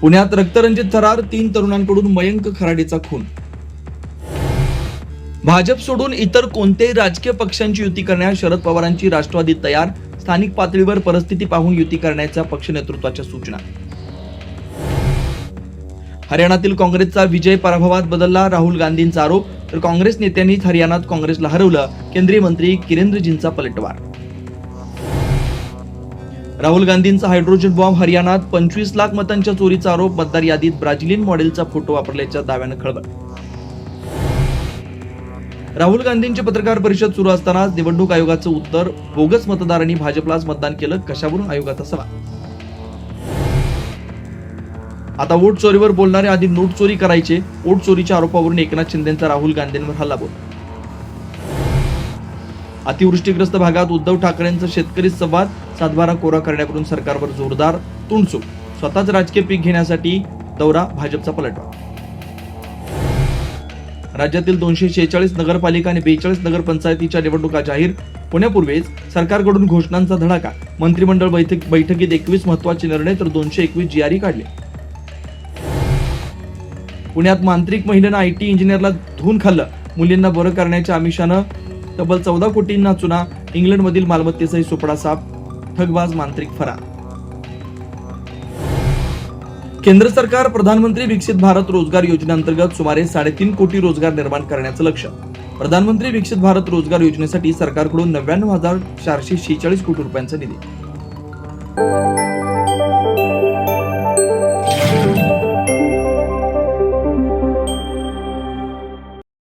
पुण्यात रक्तरंजित थरार तीन तरुणांकडून मयंक खराडीचा खून. भाजप सोडून इतर कोणत्याही राजकीय पक्षांची युती करण्यास शरद पवारांची राष्ट्रवादी तयार स्थानिक पातळीवर परिस्थिती पाहून युती करण्याच्या पक्ष नेतृत्वाच्या सूचना. हरियाणातील काँग्रेसचा विजय पराभवात बदलला राहुल गांधींचा आरोप तर काँग्रेस नेत्यांनीच हरियाणात काँग्रेसला हरवलं केंद्रीय मंत्री किरेंद्रजींचा पलटवार. राहुल गांधींचा हायड्रोजन बॉम्ब हरियाणात पंचवीस लाख मतांच्या चोरीचा आरोप मतदार यादीत ब्राझिलियन मॉडेलचा फोटो वापरल्याच्या दाव्यानं खळबळ. राहुल गांधींची पत्रकार परिषद सुरू असतानाच निवडणूक आयोगाचं उत्तर बोगस मतदारांनी भाजपलाच मतदान केलं कशावरून आयोगाचा सवाल? आता वोट चोरीवर बोलणारे आधी नोट चोरी करायचे वोट चोरीच्या आरोपावरून एकनाथ शिंदेचा राहुल गांधींवर हल्ला बोल. अतिवृष्टीग्रस्त भागात उद्धव ठाकरेंचा शेतकरी संवाद सातबारा कोरा करण्याकडून सरकारवर जोरदार तुणसूक स्वतःच राजकीय पीक घेण्यासाठी दौरा भाजपचा पलटवा राज्यातील दोनशे शेहेचाळीस नगरपालिका आणि बेचाळीस नगरपंचायतीच्या निवडणुका जाहीर होण्यापूर्वीच सरकारकडून घोषणांचा धडाका. मंत्रिमंडळ बैठक बैठकीत एकवीस महत्त्वाचे निर्णय तर दोनशे एकवीस जीआरई काढले. पुण्यात मांत्रिक महिलेनं आयटी इंजिनियरला धुवून खाल्लं. मुलींना बरं करण्याच्या आमिषानं तब्बल चौदा कोटींना चुना इंग्लंडमधील मालमत्तेचाही सुपडा साफ ठगबाज मांत्रिक फरार. केंद्र सरकार प्रधानमंत्री विकसित भारत रोजगार योजनेअंतर्गत सुमारे साडेतीन कोटी रोजगार निर्माण करण्याचं लक्ष्य. प्रधानमंत्री विकसित भारत रोजगार योजनेसाठी सरकारकडून नव्याण्णव हजार चारशे शेहेचाळीस कोटी रुपयांचा निधी.